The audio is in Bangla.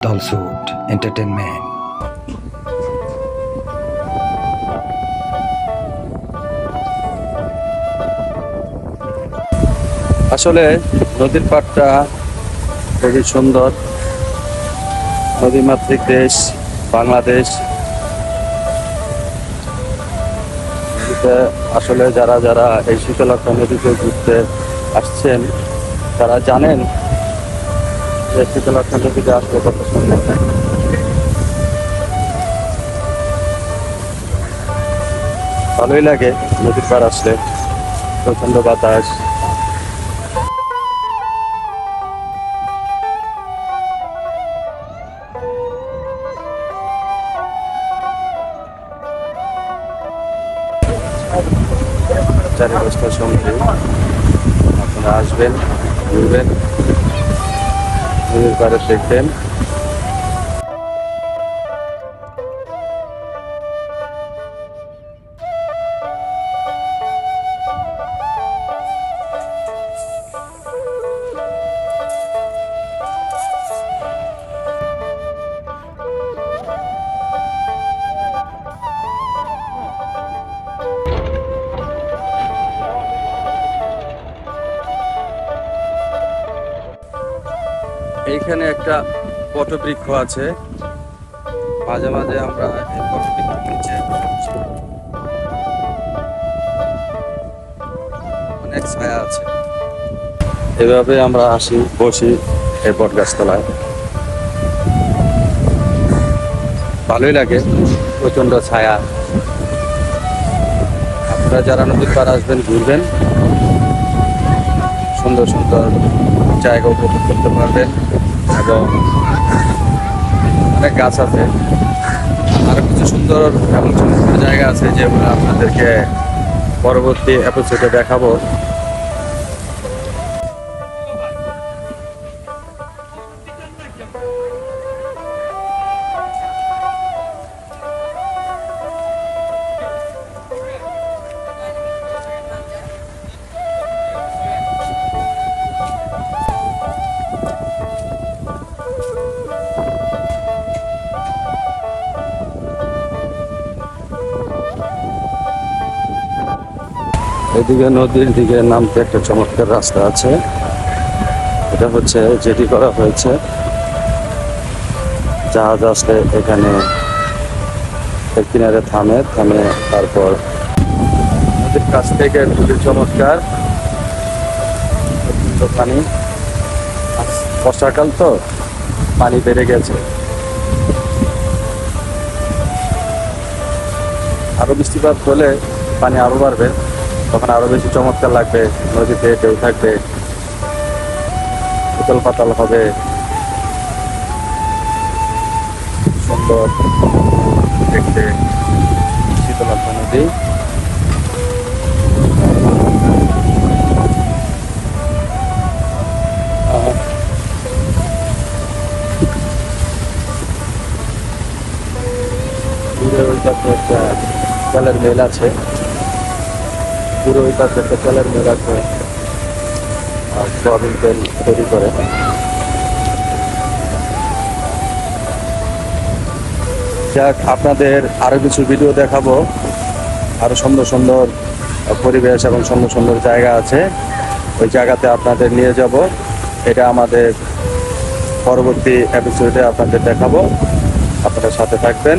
Dalsut Entertainment. আসলে নদীর পাড়টা খুবই সুন্দর নদীমাতৃক দেশ, বাংলাদেশ আসলে যারা যারা এই শীতলক্ষা নদীতে ঘুরতে আসছেন, তারা জানেন ভালোই লাগে নদীর পাড় আসলে। প্রচণ্ড বাতাস। চারিপাশটা সমুদ্রে আপনারা আসবেন ঘুরবেন। This is Bharat Singh এইখানে একটা বটবৃক্ষ আছে। মাঝে মাঝে আমরা অনেক ছায়া আছে। এভাবে আমরা আসি, বসি এই বট গাছতলায় ভালোই লাগে প্রচণ্ড ছায়া। আপনারা যারা নদীর পার আসবেন, ঘুরবেন। সুন্দর সুন্দর জায়গা উপভোগ করতে পারবে এবং অনেক গাছ আছে। আরও কিছু সুন্দর এবং সুন্দর জায়গা আছে যেগুলো আপনাদেরকে পরবর্তী এপিসোডে দেখাবো। এদিকে নদীর দিকে নামতে একটা চমৎকার রাস্তা আছে। এটা হচ্ছে যেটি করা হয়েছে। জাহাজ আসলে এখানে কিনারে থামে থামে তারপর নদীর কাছ থেকে খুবই চমৎকার। পানি। বর্ষাকাল তো, পানি বেড়ে গেছে। আরও বৃষ্টিপাত হলে পানি আরও বাড়বে। তখন আরও বেশি চমৎকার লাগবে। নদীতে ঢেউ থাকবে। উতল পাতাল হবে। সুন্দর দেখতে। শীতলক্ষা নদী। জলের মেল আছে। পুরো ওই পাশে একটা আছে, আর সয়াবিন তেল তৈরি করে। যাক, আপনাদের আরও কিছু ভিডিও দেখাবো। আরও সুন্দর সুন্দর পরিবেশ এবং সুন্দর সুন্দর জায়গা আছে। ওই জায়গাতে আপনাদের নিয়ে যাব। এটা আমাদের পরবর্তী এপিসোডে আপনাদের দেখাবো। আপনারা সাথে থাকবেন।